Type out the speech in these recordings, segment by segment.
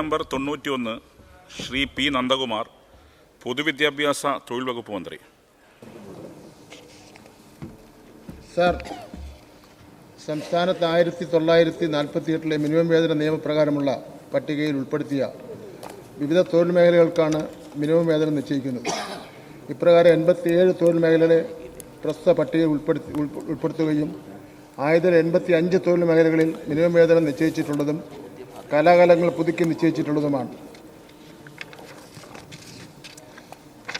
Number തൊണ്ണൂറ്റിയൊന്ന് Shri P Nandakumar പൊതുവിദ്യാഭ്യാസ തൊഴിൽ വകുപ്പ് മന്ത്രി. സാർ സംസ്ഥാനത്ത് ആയിരത്തി തൊള്ളായിരത്തി നാൽപ്പത്തി എട്ടിലെ മിനിമം വേതന നിയമപ്രകാരമുള്ള പട്ടികയിൽ ഉൾപ്പെടുത്തിയ വിവിധ തൊഴിൽ മേഖലകൾക്കാണ് മിനിമം വേതനം നിശ്ചയിക്കുന്നത്. ഇപ്രകാരം എൺപത്തിയേഴ് തൊഴിൽ മേഖലകളെ പ്രസ്തുത പട്ടികയിൽ ഉൾപ്പെടുത്തി ഉൾപ്പെ- ഉൾപ്പെടുത്തുകയും ആയതിൽ എൺപത്തി അഞ്ച് തൊഴിൽ മേഖലകളിൽ മിനിമം വേതനം നിശ്ചയിച്ചിട്ടുള്ളതും കലാകാലങ്ങൾ പുതുക്കി നിശ്ചയിച്ചിട്ടുള്ളതുമാണ്.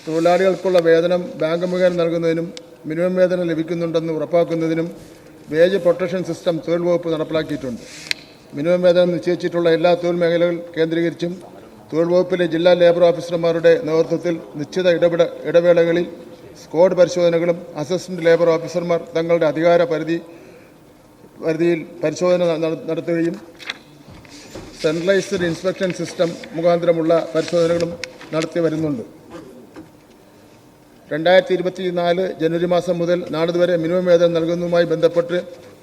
തൊഴിലാളികൾക്കുള്ള വേതനം ബാങ്ക് മുഖേന നൽകുന്നതിനും മിനിമം വേതനം ലഭിക്കുന്നുണ്ടെന്ന് ഉറപ്പാക്കുന്നതിനും വേജ് പ്രൊട്ടക്ഷൻ സിസ്റ്റം തൊഴിൽ വകുപ്പ് നടപ്പിലാക്കിയിട്ടുണ്ട്. മിനിമം വേതനം നിശ്ചയിച്ചിട്ടുള്ള എല്ലാ തൊഴിൽ മേഖലകൾ കേന്ദ്രീകരിച്ചും തൊഴിൽ വകുപ്പിലെ ജില്ലാ ലേബർ ഓഫീസർമാരുടെ നേതൃത്വത്തിൽ നിശ്ചിത ഇടപെട ഇടവേളകളിൽ സ്ക്വാഡ് പരിശോധനകളും അസിസ്റ്റന്റ് ലേബർ ഓഫീസർമാർ തങ്ങളുടെ അധികാര പരിധി പരിധിയിൽ പരിശോധന നട- നടത്തുകയും സെൻട്രലൈസ്ഡ് ഇൻസ്പെക്ഷൻ സിസ്റ്റം മുഖാന്തരമുള്ള പരിശോധനകളും നടത്തി വരുന്നുണ്ട്. രണ്ടായിരത്തി ഇരുപത്തി നാല് ജനുവരി മാസം മുതൽ നാളിതുവരെ മിനിമം വേതനം നൽകുന്നതുമായി ബന്ധപ്പെട്ട്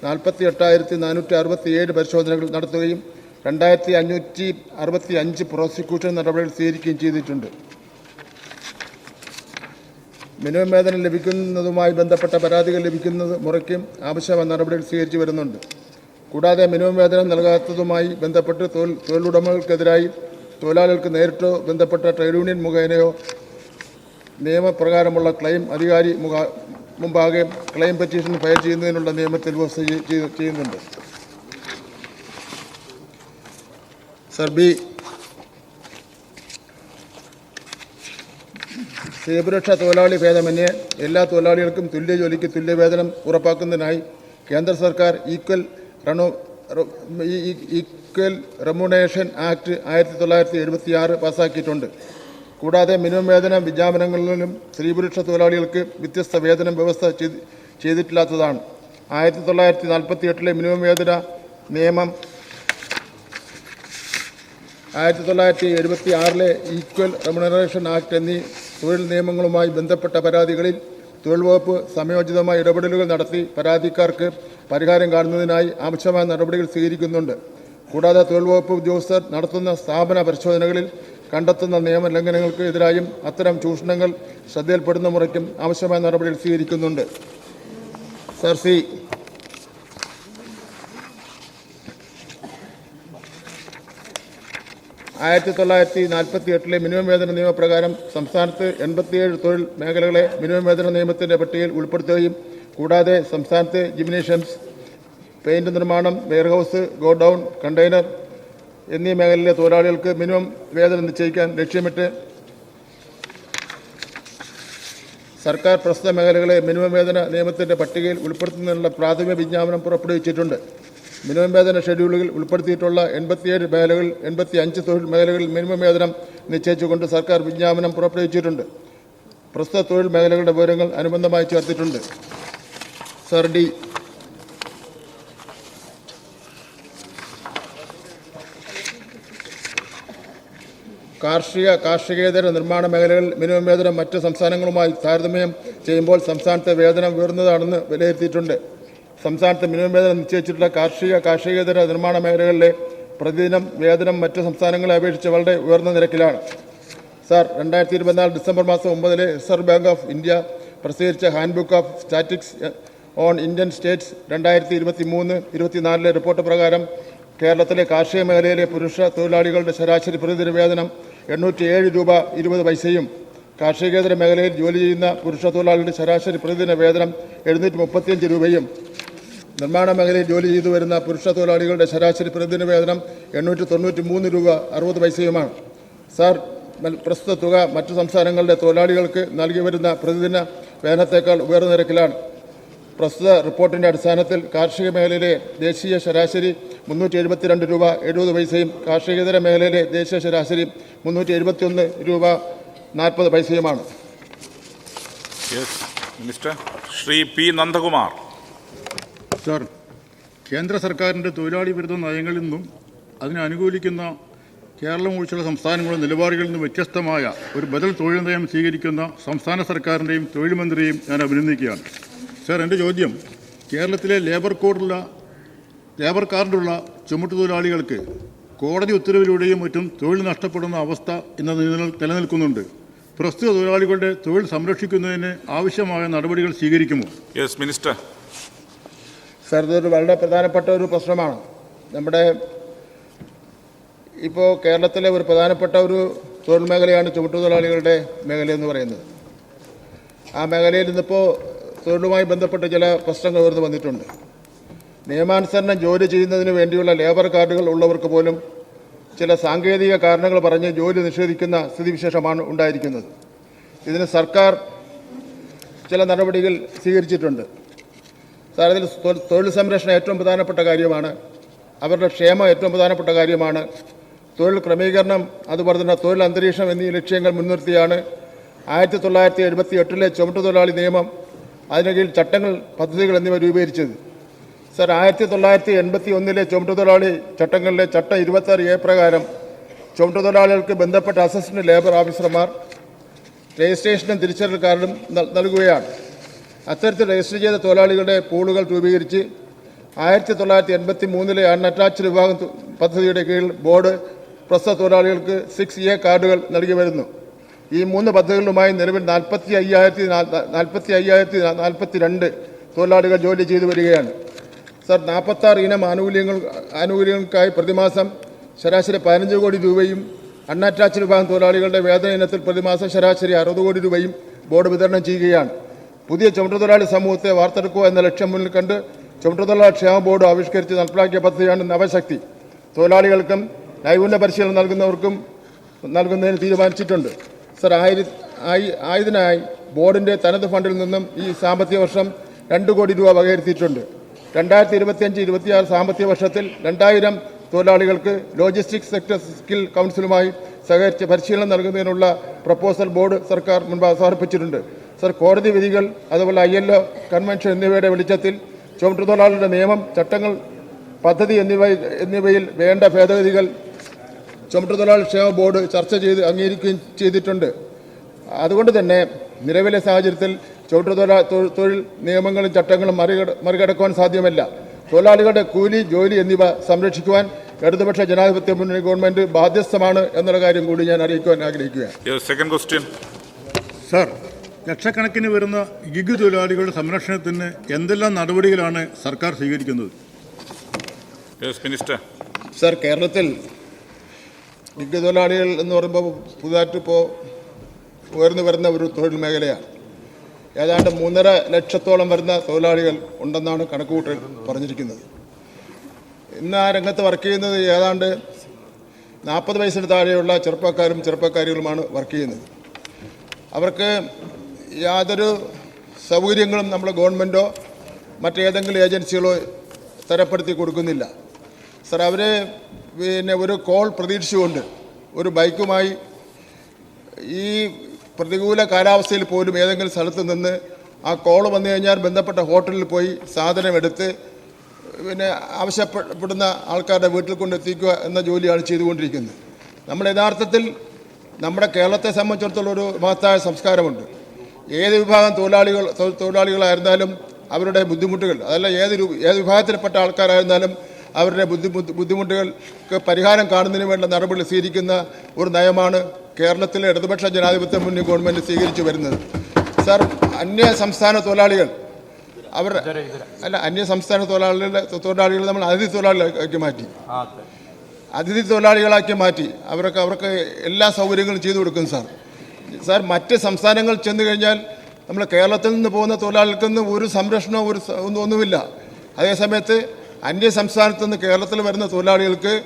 നാൽപ്പത്തി എട്ടായിരത്തി നാനൂറ്റി അറുപത്തി ഏഴ് പരിശോധനകൾ നടത്തുകയും രണ്ടായിരത്തി അഞ്ഞൂറ്റി അറുപത്തി അഞ്ച് പ്രോസിക്യൂഷൻ നടപടികൾ സ്വീകരിക്കുകയും ചെയ്തിട്ടുണ്ട്. മിനിമം വേതനം ലഭിക്കുന്നതുമായി ബന്ധപ്പെട്ട പരാതികൾ ലഭിക്കുന്നത് മുറയ്ക്കും ആവശ്യമായ നടപടികൾ സ്വീകരിച്ചു വരുന്നുണ്ട്. കൂടാതെ മിനിമം വേതനം നൽകാത്തതുമായി ബന്ധപ്പെട്ട് തൊഴിലുടമകൾക്കെതിരായി തൊഴിലാളികൾക്ക് നേരിട്ടോ ബന്ധപ്പെട്ട ട്രേഡ് യൂണിയൻ മുഖേനയോ നിയമപ്രകാരമുള്ള ക്ലെയിം അധികാരി മുഖ മുമ്പാകെ ക്ലെയിം പെറ്റീഷൻ ഫയൽ ചെയ്യുന്നതിനുള്ള നിയമത്തിൽ വ്യവസ്ഥ ചെയ്- ചെയ്യുന്നുണ്ട്. സർ ബി സ്ത്രീപുരക്ഷ തൊഴിലാളി ഭേദമന്യേ എല്ലാ തൊഴിലാളികൾക്കും തുല്യ ജോലിക്ക് തുല്യ വേതനം ഉറപ്പാക്കുന്നതിനായി കേന്ദ്ര സർക്കാർ ഈക്വൽ ഈക്വൽ റെമുണേഷൻ ആക്ട് ആയിരത്തി തൊള്ളായിരത്തി എഴുപത്തി ആറ് പാസ്സാക്കിയിട്ടുണ്ട് കൂടാതെ മിനിമം വേതന വിജ്ഞാപനങ്ങളിലും സ്ത്രീപുരുഷ തൊഴിലാളികൾക്ക് വ്യത്യസ്ത വേതനം വ്യവസ്ഥ ചെയ്ത് ചെയ്തിട്ടില്ലാത്തതാണ്. ആയിരത്തി തൊള്ളായിരത്തി നാൽപ്പത്തി എട്ടിലെ മിനിമം വേതന നിയമം ആയിരത്തി തൊള്ളായിരത്തി എഴുപത്തി ആറിലെ ഈക്വൽ റെമുണറേഷൻ ആക്ട് എന്നീ തൊഴിൽ നിയമങ്ങളുമായി ബന്ധപ്പെട്ട പരാതികളിൽ തൊഴിൽ വകുപ്പ് സമയോചിതമായ ഇടപെടലുകൾ നടത്തി പരാതിക്കാർക്ക് പരിഹാരം കാണുന്നതിനായി ആവശ്യമായ നടപടികൾ സ്വീകരിക്കുന്നുണ്ട്. കൂടാതെ തൊഴിൽ വകുപ്പ് ഉദ്യോഗസ്ഥർ നടത്തുന്ന സ്ഥാപന പരിശോധനകളിൽ കണ്ടെത്തുന്ന നിയമലംഘനങ്ങൾക്ക് എതിരായും അത്തരം ചൂഷണങ്ങൾ ശ്രദ്ധയിൽപ്പെടുന്ന മുറയ്ക്കും ആവശ്യമായ നടപടികൾ സ്വീകരിക്കുന്നുണ്ട്. Sir C. ആയിരത്തി തൊള്ളായിരത്തി നാൽപ്പത്തി എട്ടിലെ മിനിമം വേതന നിയമപ്രകാരം സംസ്ഥാനത്ത് എൺപത്തിയേഴ് തൊഴിൽ മേഖലകളെ മിനിമം വേതന നിയമത്തിന്റെ പട്ടികയിൽ ഉൾപ്പെടുത്തുകയും കൂടാതെ സംസ്ഥാനത്തെ ജിംനേഷ്യംസ് പെയിന്റ് നിർമ്മാണം വെയർഹൌസ് ഗോഡൌൺ കണ്ടെയ്നർ എന്നീ മേഖലയിലെ തൊഴിലാളികൾക്ക് മിനിമം വേതനം നിശ്ചയിക്കാൻ ലക്ഷ്യമിട്ട് സർക്കാർ പ്രസ്തുത മേഖലകളെ മിനിമം വേതന നിയമത്തിന്റെ പട്ടികയിൽ ഉൾപ്പെടുത്തുന്നതിനുള്ള പ്രാഥമിക വിജ്ഞാപനം പുറപ്പെടുവിച്ചിട്ടുണ്ട്. മിനിമം വേതന ഷെഡ്യൂളുകൾ ഉൾപ്പെടുത്തിയിട്ടുള്ള എൺപത്തിയേഴ് മേഖലകൾ എൺപത്തി അഞ്ച് തൊഴിൽ മേഖലകളിൽ മിനിമം വേതനം നിശ്ചയിച്ചുകൊണ്ട് സർക്കാർ വിജ്ഞാപനം പുറപ്പെടുവിച്ചിട്ടുണ്ട്. പ്രസ്തുത തൊഴിൽ മേഖലകളുടെ വിവരങ്ങൾ അനുബന്ധമായി ചേർത്തിട്ടുണ്ട്. സർ ഡി കാർഷിക കാർഷികേതര നിർമ്മാണ മേഖലകളിൽ മിനിമം വേതനം മറ്റ് സംസ്ഥാനങ്ങളുമായി താരതമ്യം ചെയ്യുമ്പോൾ സംസ്ഥാനത്തെ വേതനം ഉയർന്നതാണെന്ന് വിലയിരുത്തിയിട്ടുണ്ട്. സംസ്ഥാനത്ത് മിനിമം വേതനം നിശ്ചയിച്ചിട്ടുള്ള കാർഷിക കാർഷികേതര നിർമ്മാണ മേഖലകളിലെ പ്രതിദിനം വേതനം മറ്റ് സംസ്ഥാനങ്ങളെ അപേക്ഷിച്ച് വളരെ ഉയർന്ന നിരക്കിലാണ്. സാർ രണ്ടായിരത്തി ഇരുപത്തിനാല് ഡിസംബർ മാസം ഒമ്പതിലെ റിസർവ് ബാങ്ക് ഓഫ് ഇന്ത്യ പ്രസിദ്ധീകരിച്ച handbook of statics on Indian states രണ്ടായിരത്തി ഇരുപത്തി മൂന്ന് ഇരുപത്തിനാലിലെ റിപ്പോർട്ട് പ്രകാരം കേരളത്തിലെ കാർഷിക മേഖലയിലെ പുരുഷ തൊഴിലാളികളുടെ ശരാശരി പ്രതിദിന വേതനം എണ്ണൂറ്റി ഏഴ് രൂപ ഇരുപത് പൈസയും കാർഷികേതര മേഖലയിൽ ജോലി ചെയ്യുന്ന പുരുഷ തൊഴിലാളികളുടെ ശരാശരി പ്രതിദിന വേതനം എഴുന്നൂറ്റി മുപ്പത്തിയഞ്ച് രൂപയും നിർമ്മാണ മേഖലയിൽ ജോലി ചെയ്തു വരുന്ന പുരുഷ തൊഴിലാളികളുടെ ശരാശരി പ്രതിദിന വേതനം എണ്ണൂറ്റി തൊണ്ണൂറ്റി മൂന്ന് രൂപ അറുപത് പൈസയുമാണ്. സാർ പ്രസ്തുത തുക മറ്റു സംസ്ഥാനങ്ങളുടെ തൊഴിലാളികൾക്ക് നൽകി വരുന്ന പ്രതിദിന വേതനത്തേക്കാൾ ഉയർന്ന നിരക്കിലാണ്. പ്രസ്തുത റിപ്പോർട്ടിന്റെ അടിസ്ഥാനത്തിൽ കാർഷിക മേഖലയിലെ ദേശീയ ശരാശരി മുന്നൂറ്റി എഴുപത്തിരണ്ട് രൂപ എഴുപത് പൈസയും കാർഷികേതര മേഖലയിലെ ദേശീയ ശരാശരി മുന്നൂറ്റി എഴുപത്തിയൊന്ന് രൂപ നാൽപ്പത് പൈസയുമാണ്. Yes minister Shri P Nandakumar. Sir കേന്ദ്ര സർക്കാരിന്റെ തൊഴിലാളി വിരുദ്ധ നയങ്ങളിൽ നിന്നും അതിനെ അനുകൂലിക്കുന്ന കേരളം ഒഴിച്ചുള്ള സംസ്ഥാനങ്ങളും നിലപാടുകളിൽ നിന്ന് വ്യത്യസ്തമായ ഒരു ബദൽ തൊഴിൽ നയം സ്വീകരിക്കുന്ന സംസ്ഥാന സർക്കാരിന്റെയും തൊഴിൽ മന്ത്രിയെയും ഞാൻ അഭിനന്ദിക്കുകയാണ്. സർ എന്റെ ചോദ്യം. കേരളത്തിലെ ലേബർ കോഡുള്ള ലേബർ കാർഡുള്ള ചുമട്ടുതൊഴിലാളികൾക്ക് കോടതി ഉത്തരവിലൂടെയും മറ്റും തൊഴിൽ നഷ്ടപ്പെടുന്ന അവസ്ഥ ഇന്ന് നിലനിൽക്കുന്നുണ്ട്. പ്രസ്തുത തൊഴിലാളികളുടെ തൊഴിൽ സംരക്ഷിക്കുന്നതിന് ആവശ്യമായ നടപടികൾ സ്വീകരിക്കുമോ? യെസ് മിനിസ്റ്റർ സാർ ഇതൊരു വളരെ പ്രധാനപ്പെട്ട ഒരു പ്രശ്നമാണ്. നമ്മുടെ ഇപ്പോൾ കേരളത്തിലെ ഒരു പ്രധാനപ്പെട്ട ഒരു തൊഴിൽ മേഖലയാണ് ചുമട്ടുതൊഴിലാളികളുടെ മേഖല എന്ന് പറയുന്നത്. ആ മേഖലയിൽ ഇന്നിപ്പോൾ തൊഴിലുമായി ബന്ധപ്പെട്ട് ചില പ്രശ്നങ്ങൾ ഉയർന്നു വന്നിട്ടുണ്ട്. നിയമാനുസരണം ജോലി ചെയ്യുന്നതിന് വേണ്ടിയുള്ള ലേബർ കാർഡുകൾ ഉള്ളവർക്ക് പോലും ചില സാങ്കേതിക കാരണങ്ങൾ പറഞ്ഞ് ജോലി നിഷേധിക്കുന്ന സ്ഥിതിവിശേഷമാണ് ഉണ്ടായിരിക്കുന്നത്. ഇതിന് സർക്കാർ ചില നടപടികൾ സ്വീകരിച്ചിട്ടുണ്ട്. സാർ തൊഴിൽ സംരക്ഷണം ഏറ്റവും പ്രധാനപ്പെട്ട കാര്യമാണ് അവരുടെ ക്ഷേമം ഏറ്റവും പ്രധാനപ്പെട്ട കാര്യമാണ് തൊഴിൽ ക്രമീകരണം അതുപോലെ തന്നെ തൊഴിൽ അന്തരീക്ഷം എന്നീ ലക്ഷ്യങ്ങൾ മുൻനിർത്തിയാണ് ആയിരത്തി തൊള്ളായിരത്തി എഴുപത്തി എട്ടിലെ ചുമട്ടുതൊഴിലാളി നിയമം അതിന് കീഴിൽ ചട്ടങ്ങൾ പദ്ധതികൾ എന്നിവ രൂപീകരിച്ചത്. സർ ആയിരത്തി തൊള്ളായിരത്തി എൺപത്തി ഒന്നിലെ ചുമട്ടുതൊഴിലാളി ചട്ടങ്ങളിലെ ചട്ടം ഇരുപത്താറ് എ പ്രകാരം ചുമട്ടുതൊഴിലാളികൾക്ക് ബന്ധപ്പെട്ട അസിസ്റ്റന്റ് ലേബർ ഓഫീസർമാർ രജിസ്ട്രേഷനും തിരിച്ചറിയൽ കാർഡും നൽ- നൽകുകയാണ്. അത്തരത്തിൽ രജിസ്റ്റർ ചെയ്ത തൊഴിലാളികളുടെ പൂളുകൾ രൂപീകരിച്ച് ആയിരത്തി തൊള്ളായിരത്തി എൺപത്തി മൂന്നിലെ അൺഅറ്റാച്ച്ഡ് വിഭാഗം പദ്ധതിയുടെ കീഴിൽ ബോർഡ് പ്രസ്തുത തൊഴിലാളികൾക്ക് സിക്സ് എ കാർഡുകൾ നൽകി വരുന്നു. ഈ മൂന്ന് പദ്ധതികളുമായി നിലവിൽ നാൽപ്പത്തി അയ്യായിരത്തി നാൽപ്പത്തി അയ്യായിരത്തി നാൽപ്പത്തി രണ്ട് തൊഴിലാളികൾ ജോലി ചെയ്തു വരികയാണ്. സർ നാൽപ്പത്താറ് ഇനം ആനുകൂല്യങ്ങൾ ആനുകൂല്യങ്ങൾക്കായി പ്രതിമാസം ശരാശരി പതിനഞ്ച് കോടി രൂപയും അൺഅറ്റാച്ച്ഡ് വിഭാഗം തൊഴിലാളികളുടെ വേതന ഇനത്തിൽ പ്രതിമാസം ശരാശരി അറുപത് കോടി രൂപയും ബോർഡ് വിതരണം ചെയ്യുകയാണ്. പുതിയ ചുമട്ടുതൊഴിലാളി സമൂഹത്തെ വാർത്തെടുക്കുക എന്ന ലക്ഷ്യം മുന്നിൽ കണ്ട് ചുമട്ടുതൊഴിലാളി ക്ഷേമ ബോർഡ് ആവിഷ്കരിച്ച് നടപ്പിലാക്കിയ പദ്ധതിയാണ് നവശക്തി. തൊഴിലാളികൾക്കും നൈപുണ്യ പരിശീലനം നൽകുന്നവർക്കും നൽകുന്നതിന് തീരുമാനിച്ചിട്ടുണ്ട്. സർ ആയിര ആയി- ആയതിനായി ബോർഡിന്റെ തനത് ഫണ്ടിൽ നിന്നും ഈ സാമ്പത്തിക വർഷം രണ്ട് കോടി രൂപ വകയിരുത്തിയിട്ടുണ്ട്. രണ്ടായിരത്തി ഇരുപത്തിയഞ്ച് ഇരുപത്തിയാറ് സാമ്പത്തിക വർഷത്തിൽ രണ്ടായിരം തൊഴിലാളികൾക്ക് ലോജിസ്റ്റിക്സ് സെക്ടർ സ്കിൽ കൗൺസിലുമായി സഹകരിച്ച് പരിശീലനം നൽകുന്നതിനുള്ള പ്രപ്പോസൽ ബോർഡ് സർക്കാർ മുൻപ് അവസാനിപ്പിച്ചിട്ടുണ്ട് സർ കോടതി വിധികൾ അതുപോലെ ഐ എൽ ഒ കൺവെൻഷൻ എന്നിവയുടെ വെളിച്ചത്തിൽ ചുമട്ടുതൊഴിലാളികളുടെ നിയമം ചട്ടങ്ങൾ പദ്ധതി എന്നിവ എന്നിവയിൽ വേണ്ട ഭേദഗതികൾ ചുമട്ടുതൊഴിലാളി ക്ഷേമ ബോർഡ് ചർച്ച ചെയ്ത് അംഗീകരിക്കുകയും ചെയ്തിട്ടുണ്ട്. അതുകൊണ്ട് തന്നെ നിലവിലെ സാഹചര്യത്തിൽ ചുമട്ടുതൊഴിലാ തൊഴിൽ തൊഴിൽ നിയമങ്ങളും ചട്ടങ്ങളും മറികട മറികടക്കുവാൻ സാധ്യമല്ല. തൊഴിലാളികളുടെ കൂലി ജോലി എന്നിവ സംരക്ഷിക്കുവാൻ ഇടതുപക്ഷ ജനാധിപത്യ മുന്നണി ഗവൺമെന്റ് ബാധ്യസ്ഥമാണ് എന്നുള്ള കാര്യം കൂടി ഞാൻ അറിയിക്കുവാൻ ആഗ്രഹിക്കുകയാണ്. സെക്കൻഡ് ക്വസ്റ്റ്യൻ സർ ലക്ഷക്കണക്കിന് വരുന്ന ഗിഗ് തൊഴിലാളികളുടെ സംരക്ഷണത്തിന് എന്തെല്ലാം നടപടികളാണ് സർക്കാർ സ്വീകരിക്കുന്നത്? മിനിസ്റ്റർ സർ കേരളത്തിൽ ഡിഗ്രി തൊഴിലാളികൾ എന്ന് പറയുമ്പോൾ പുതുതായിട്ട് ഇപ്പോൾ ഉയർന്നു വരുന്ന ഒരു തൊഴിൽ മേഖലയാണ്. ഏതാണ്ട് മൂന്നര ലക്ഷത്തോളം വരുന്ന തൊഴിലാളികൾ ഉണ്ടെന്നാണ് കണക്കുകൂട്ടൽ പറഞ്ഞിരിക്കുന്നത്. ഇന്ന് ആ രംഗത്ത് വർക്ക് ചെയ്യുന്നത് ഏതാണ്ട് നാൽപ്പത് വയസ്സിന് താഴെയുള്ള ചെറുപ്പക്കാരും ചെറുപ്പക്കാരികളുമാണ് വർക്ക് ചെയ്യുന്നത്. അവർക്ക് യാതൊരു സൗകര്യങ്ങളും നമ്മുടെ ഗവൺമെന്റോ മറ്റേതെങ്കിലും ഏജൻസികളോ തരപ്പെടുത്തി കൊടുക്കുന്നില്ല. സർ അവർ പിന്നെ ഒരു കോൾ പ്രതീക്ഷിച്ചുകൊണ്ട് ഒരു ബൈക്കുമായി ഈ പ്രതികൂല കാലാവസ്ഥയിൽ പോലും ഏതെങ്കിലും സ്ഥലത്ത് നിന്ന് ആ കോൾ വന്നു കഴിഞ്ഞാൽ ബന്ധപ്പെട്ട ഹോട്ടലിൽ പോയി സാധനം എടുത്ത് പിന്നെ ആവശ്യപ്പെടുന്ന ആൾക്കാരുടെ വീട്ടിൽ കൊണ്ടെത്തിക്കുക എന്ന ജോലിയാണ് ചെയ്തുകൊണ്ടിരിക്കുന്നത്. നമ്മൾ യഥാർത്ഥത്തിൽ നമ്മുടെ കേരളത്തെ സംബന്ധിച്ചിടത്തോളം ഒരു മഹത്തായ സംസ്കാരമുണ്ട്. ഏത് വിഭാഗം തൊഴിലാളികൾ തൊഴിലാളികളായിരുന്നാലും അവരുടെ ബുദ്ധിമുട്ടുകൾ അതല്ല ഏത് ഏത് വിഭാഗത്തിൽപ്പെട്ട ആൾക്കാരായിരുന്നാലും അവരുടെ ബുദ്ധിമുട്ട് ബുദ്ധിമുട്ടുകൾക്ക് പരിഹാരം കാണുന്നതിന് വേണ്ട നടപടി സ്വീകരിക്കുന്ന ഒരു നയമാണ് കേരളത്തിലെ ഇടതുപക്ഷ ജനാധിപത്യ മുന്നണി ഗവൺമെന്റ് സ്വീകരിച്ചു വരുന്നത്. സാർ അന്യ സംസ്ഥാന തൊഴിലാളികൾ അവർ അല്ല അന്യ സംസ്ഥാന തൊഴിലാളികളുടെ തൊഴിലാളികൾ നമ്മൾ അതിഥി തൊഴിലാളികളാക്കി മാറ്റി. അതിഥി തൊഴിലാളികളാക്കി മാറ്റി. അവർക്ക് അവർക്ക് എല്ലാ സൗകര്യങ്ങളും ചെയ്തു കൊടുക്കും സാർ. സാർ മറ്റ് സംസ്ഥാനങ്ങൾ ചെന്ന് കഴിഞ്ഞാൽ നമ്മൾ കേരളത്തിൽ നിന്ന് പോകുന്ന തൊഴിലാളികൾക്കൊന്നും ഒരു സംരക്ഷണവും ഒരു ഒന്നുമില്ല. അതേസമയത്ത് അന്യ സംസ്ഥാനത്ത് നിന്ന് കേരളത്തിൽ വരുന്ന തൊഴിലാളികൾക്ക്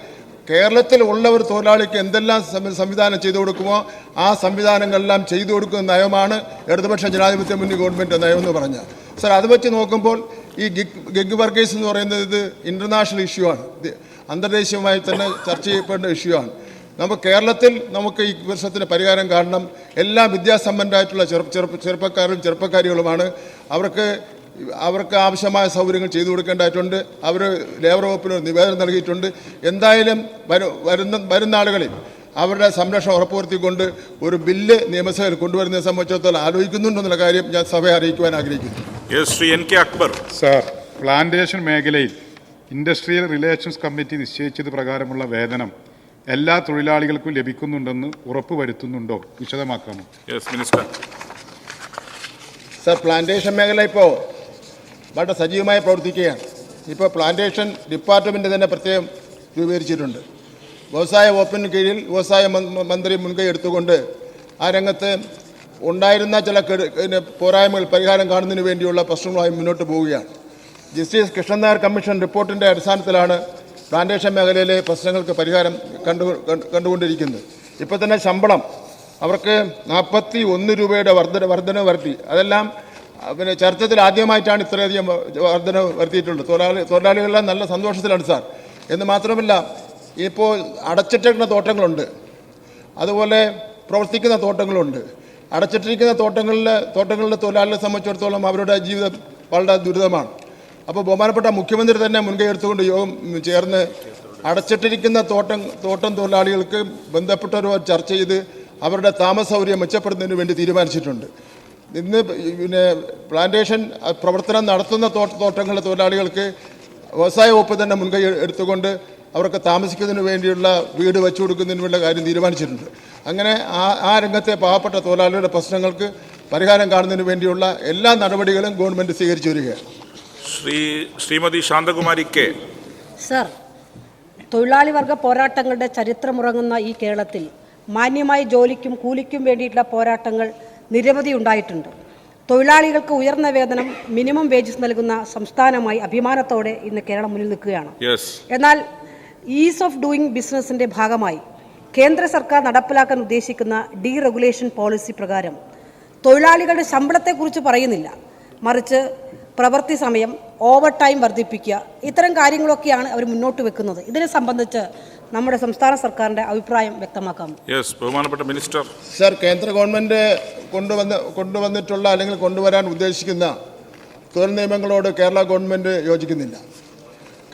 കേരളത്തിൽ ഉള്ള ഒരു തൊഴിലാളിക്ക് എന്തെല്ലാം സംവി- സംവിധാനം ചെയ്തു കൊടുക്കുമോ ആ സംവിധാനങ്ങളെല്ലാം ചെയ്തു കൊടുക്കുന്ന നയമാണ് ഇടതുപക്ഷ ജനാധിപത്യ മുന്നണി ഗവൺമെന്റ് നയം എന്ന് പറഞ്ഞാൽ. സർ അത് വെച്ച് നോക്കുമ്പോൾ ഈ ഗിഗ് ഗിഗ് വർക്കേഴ്സ് എന്ന് പറയുന്നത് ഇത് ഇന്റർനാഷണൽ ഇഷ്യൂ ആണ്. അന്തർദേശീയമായി തന്നെ ചർച്ച ചെയ്യപ്പെടേണ്ട ഇഷ്യൂ ആണ്. നമുക്ക് കേരളത്തിൽ നമുക്ക് ഈ പ്രശ്നത്തിന് പരിഹാരം കാണണം. എല്ലാ വിദ്യാസമ്പന്നരായിട്ടുള്ള ചെറു ചെറുപ്പ ചെറുപ്പക്കാരും ചെറുപ്പക്കാരികളുമാണ്. അവർക്ക് അവർക്ക് ആവശ്യമായ സൗകര്യങ്ങൾ ചെയ്തു കൊടുക്കേണ്ടതായിട്ടുണ്ട്. അവർ ലേബർ വകുപ്പിന് ഒരു നിവേദനം നൽകിയിട്ടുണ്ട്. എന്തായാലും വരു വരുന്ന വരുന്ന ആളുകളിൽ അവരുടെ സംരക്ഷണം ഉറപ്പുവരുത്തിക്കൊണ്ട് ഒരു ബില്ല് നിയമസഭയിൽ കൊണ്ടുവരുന്നതിനെ സംബന്ധിച്ചിടത്തോളം ആലോചിക്കുന്നുണ്ടെന്നുള്ള കാര്യം ഞാൻ സഭയെ അറിയിക്കുവാൻ ആഗ്രഹിക്കുന്നു. Yes Shri N K Akbar. Sir plantation മേഖലയിൽ ഇൻഡസ്ട്രിയൽ റിലേഷൻസ് കമ്മിറ്റി നിശ്ചയിച്ചത് പ്രകാരമുള്ള വേതനം എല്ലാ തൊഴിലാളികൾക്കും ലഭിക്കുന്നുണ്ടെന്ന് ഉറപ്പുവരുത്തുന്നുണ്ടോ? വിശദമാക്കാമോ? യെസ് മിനിസ്റ്റർ സർ പ്ലാന്റേഷൻ മേഖല ഇപ്പോൾ വളരെ സജീവമായി പ്രവർത്തിക്കുകയാണ്. ഇപ്പോൾ പ്ലാന്റേഷൻ ഡിപ്പാർട്ട്മെന്റ് തന്നെ പ്രത്യേകം രൂപീകരിച്ചിട്ടുണ്ട്. വ്യവസായ വകുപ്പിന് കീഴിൽ വ്യവസായ മന്ത്രി മുൻകൈ എടുത്തുകൊണ്ട് ആ രംഗത്ത് ഉണ്ടായിരുന്ന ചില പോരായ്മകൾ പരിഹാരം കാണുന്നതിന് വേണ്ടിയുള്ള പ്രശ്നങ്ങളുമായി മുന്നോട്ട് പോവുകയാണ്. ജസ്റ്റിസ് കൃഷ്ണൻ നായർ കമ്മീഷൻ റിപ്പോർട്ടിന്റെ അടിസ്ഥാനത്തിലാണ് പ്ലാന്റേഷൻ മേഖലയിലെ പ്രശ്നങ്ങൾക്ക് പരിഹാരം കണ്ടു കണ്ടു- കണ്ടുകൊണ്ടിരിക്കുന്നത്. ഇപ്പോൾ തന്നെ ശമ്പളം അവർക്ക് നാൽപ്പത്തി ഒന്ന് രൂപയുടെ വർധന വർധന വരുത്തി. അതെല്ലാം പിന്നെ ചരിത്രത്തിൽ ആദ്യമായിട്ടാണ് ഇത്രയധികം വർധന വരുത്തിയിട്ടുള്ളത് തൊഴിലാളി തൊഴിലാളികളെല്ലാം നല്ല സന്തോഷത്തിലാണ് സാർ. എന്ന് മാത്രമല്ല ഇപ്പോൾ അടച്ചിട്ടിരിക്കുന്ന തോട്ടങ്ങളുണ്ട്. അതുപോലെ പ്രവർത്തിക്കുന്ന തോട്ടങ്ങളുണ്ട്. അടച്ചിട്ടിരിക്കുന്ന തോട്ടങ്ങളിലെ തോട്ടങ്ങളിലെ തൊഴിലാളികളെ സംബന്ധിച്ചിടത്തോളം അവരുടെ ജീവിതം വളരെ ദുരിതമാണ്. അപ്പോൾ ബഹുമാനപ്പെട്ട മുഖ്യമന്ത്രി തന്നെ മുൻകൈ എടുത്തുകൊണ്ട് യോഗം ചേർന്ന് അടച്ചിട്ടിരിക്കുന്ന തോട്ടം തോട്ടം തൊഴിലാളികൾക്ക് ബന്ധപ്പെട്ടവരോ ചർച്ച ചെയ്ത് അവരുടെ താമസ സൗകര്യം മെച്ചപ്പെടുന്നതിന് വേണ്ടി തീരുമാനിച്ചിട്ടുണ്ട്. ഇന്ന് പിന്നെ പ്ലാന്റേഷൻ പ്രവർത്തനം നടത്തുന്ന തോട്ട തോട്ടങ്ങളിലെ തൊഴിലാളികൾക്ക് വ്യവസായ വകുപ്പ് തന്നെ മുൻകൈ എടുത്തുകൊണ്ട് അവർക്ക് താമസിക്കുന്നതിന് വേണ്ടിയുള്ള വീട് വെച്ചു കൊടുക്കുന്നതിനുള്ള കാര്യം തീരുമാനിച്ചിട്ടുണ്ട്. അങ്ങനെ ആ ആ രംഗത്തെ പാവപ്പെട്ട തൊഴിലാളികളുടെ പ്രശ്നങ്ങൾക്ക് പരിഹാരം കാണുന്നതിന് വേണ്ടിയുള്ള എല്ലാ നടപടികളും ഗവൺമെന്റ് സ്വീകരിച്ചു വരികയാണ്. ശ്രീ ശ്രീമതി ശാന്തകുമാരി കെ. സർ തൊഴിലാളി വർഗ പോരാട്ടങ്ങളുടെ ചരിത്രമുറങ്ങുന്ന ഈ കേരളത്തിൽ മാന്യമായി ജോലിക്കും കൂലിക്കും വേണ്ടിയിട്ടുള്ള പോരാട്ടങ്ങൾ നിരവധി ഉണ്ടായിട്ടുണ്ട്. തൊഴിലാളികൾക്ക് ഉയർന്ന വേതനം മിനിമം വേജസ് നൽകുന്ന സംസ്ഥാനമായി അഭിമാനത്തോടെ ഇന്ന് കേരളം മുന്നിൽ നിൽക്കുകയാണ്. എന്നാൽ ഈസ് ഓഫ് ഡൂയിങ് ബിസിനസിന്റെ ഭാഗമായി കേന്ദ്ര സർക്കാർ നടപ്പിലാക്കാൻ ഉദ്ദേശിക്കുന്ന ഡീ റെഗുലേഷൻ പോളിസി പ്രകാരം തൊഴിലാളികളുടെ ശമ്പളത്തെക്കുറിച്ച് പറയുന്നില്ല. മറിച്ച് പ്രവൃത്തി സമയം ഓവർ ടൈം വർദ്ധിപ്പിക്കുക ഇത്തരം കാര്യങ്ങളൊക്കെയാണ് അവർ മുന്നോട്ട് വെക്കുന്നത്. ഇതിനെ സംബന്ധിച്ച് നമ്മുടെ സംസ്ഥാന സർക്കാരിന്റെ അഭിപ്രായം വ്യക്തമാക്കാം. യെസ് ബഹുമാനപ്പെട്ട മിനിസ്റ്റർ. സർ കേന്ദ്ര ഗവൺമെന്റ് കൊണ്ടുവന്ന് കൊണ്ടുവന്നിട്ടുള്ള അല്ലെങ്കിൽ കൊണ്ടുവരാൻ ഉദ്ദേശിക്കുന്ന തൊഴിൽ നിയമങ്ങളോട് കേരള ഗവൺമെന്റ് യോജിക്കുന്നില്ല.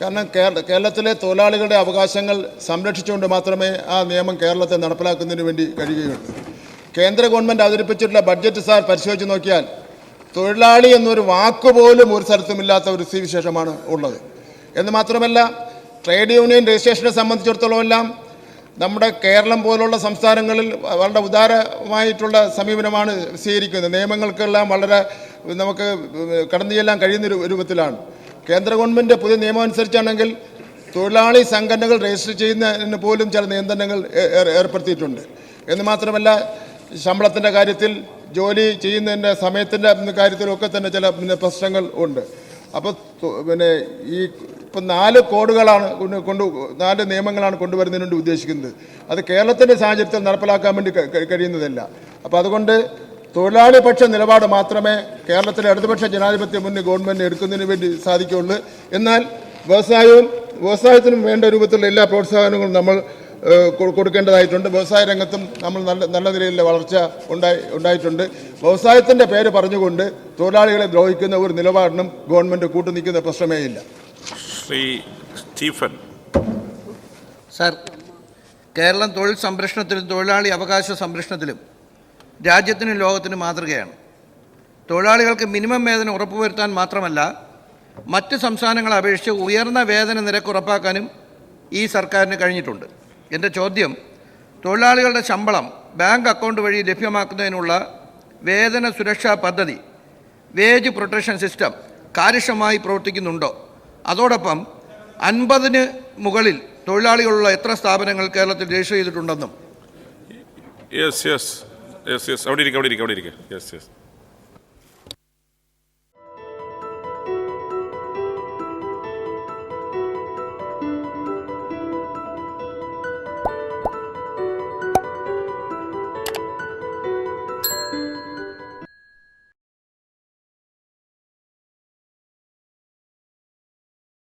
കാരണം കേരള കേരളത്തിലെ തൊഴിലാളികളുടെ അവകാശങ്ങൾ സംരക്ഷിച്ചുകൊണ്ട് മാത്രമേ ആ നിയമം കേരളത്തെ നടപ്പിലാക്കുന്നതിന് വേണ്ടി കഴിയുകയുള്ളൂ. കേന്ദ്ര ഗവൺമെന്റ് അവതരിപ്പിച്ചിട്ടുള്ള ബഡ്ജറ്റ് സാർ പരിശോധിച്ച് നോക്കിയാൽ തൊഴിലാളി എന്നൊരു വാക്കുപോലും ഒരു സ്ഥലത്തുമില്ലാത്ത ഒരു സ്ഥിതിവിശേഷമാണ് ഉള്ളത്. എന്ന് മാത്രമല്ല ട്രേഡ് യൂണിയൻ രജിസ്ട്രേഷനെ സംബന്ധിച്ചിടത്തോളം എല്ലാം നമ്മുടെ കേരളം പോലുള്ള സംസ്ഥാനങ്ങളിൽ വളരെ ഉദാരമായിട്ടുള്ള സമീപനമാണ് സ്വീകരിക്കുന്നത്. നിയമങ്ങൾക്കെല്ലാം വളരെ നമുക്ക് കടന്നു ചെല്ലാൻ കഴിയുന്ന രൂപത്തിലാണ്. കേന്ദ്ര ഗവൺമെന്റ് പുതിയ നിയമം അനുസരിച്ചാണെങ്കിൽ തൊഴിലാളി സംഘടനകൾ രജിസ്റ്റർ ചെയ്യുന്നതിന് പോലും ചില നിയന്ത്രണങ്ങൾ ഏർപ്പെടുത്തിയിട്ടുണ്ട്. എന്ന് മാത്രമല്ല ശമ്പളത്തിന്റെ കാര്യത്തിൽ ജോലി ചെയ്യുന്നതിന്റെ സമയത്തിന്റെ കാര്യത്തിലൊക്കെ തന്നെ ചില പ്രശ്നങ്ങൾ ഉണ്ട്. അപ്പോൾ പിന്നെ ഈ ഇപ്പം നാല് കോഡുകളാണ് കൊണ്ട് നാല് നിയമങ്ങളാണ് കൊണ്ടുവരുന്നതിന് വേണ്ടി ഉദ്ദേശിക്കുന്നത്. അത് കേരളത്തിന്റെ സാഹചര്യത്തിൽ നടപ്പിലാക്കാൻ വേണ്ടി കഴിയുന്നതല്ല. അപ്പോൾ അതുകൊണ്ട് തൊഴിലാളി പക്ഷ നിലപാട് മാത്രമേ കേരളത്തിലെ ഇടതുപക്ഷ ജനാധിപത്യ മുന്നിൽ ഗവൺമെന്റ് എടുക്കുന്നതിന് വേണ്ടി സാധിക്കുകയുള്ളൂ. എന്നാൽ വ്യവസായവും വ്യവസായത്തിനും വേണ്ട രൂപത്തിലുള്ള എല്ലാ പ്രോത്സാഹനങ്ങളും നമ്മൾ കൊടുക്കേണ്ടതായിട്ടുണ്ട്. വ്യവസായ രംഗത്തും നമ്മൾ നല്ല നല്ല നിലയിലെ വളർച്ച ഉണ്ടായി ഉണ്ടായിട്ടുണ്ട്. വ്യവസായത്തിന്റെ പേര് പറഞ്ഞുകൊണ്ട് തൊഴിലാളികളെ ദ്രോഹിക്കുന്ന ഒരു നിലപാടിനും ഗവൺമെന്റ് കൂട്ടുനിൽക്കുന്ന പ്രശ്നമേ ഇല്ല. ശ്രീ സ്റ്റീഫൻ. സാർ കേരളം തൊഴിൽ സംരക്ഷണത്തിലും തൊഴിലാളി അവകാശ സംരക്ഷണത്തിലും രാജ്യത്തിനും ലോകത്തിനും മാതൃകയാണ്. തൊഴിലാളികൾക്ക് മിനിമം വേതനം ഉറപ്പുവരുത്താൻ മാത്രമല്ല മറ്റ് സംസ്ഥാനങ്ങളെ അപേക്ഷിച്ച് ഉയർന്ന വേതന നിരക്ക് ഉറപ്പാക്കാനും ഈ സർക്കാരിന് കഴിഞ്ഞിട്ടുണ്ട്. എന്റെ ചോദ്യം തൊഴിലാളികളുടെ ശമ്പളം ബാങ്ക് അക്കൗണ്ട് വഴി ലഭ്യമാക്കുന്നതിനുള്ള വേതന സുരക്ഷാ പദ്ധതി വേജ് പ്രൊട്ടക്ഷൻ സിസ്റ്റം കാര്യക്ഷമമായി പ്രവർത്തിക്കുന്നുണ്ടോ? അതോടൊപ്പം അൻപതിന് മുകളിൽ തൊഴിലാളികളുള്ള എത്ര സ്ഥാപനങ്ങൾ കേരളത്തിൽ രജിസ്റ്റർ ചെയ്തിട്ടുണ്ടെന്നും യെസ് യെസ് യെസ് യെസ് അവിടെ ഇരിക്കുക അവിടെ ഇരിക്കുക അവിടെ ഇരിക്കുക യെസ് യെസ്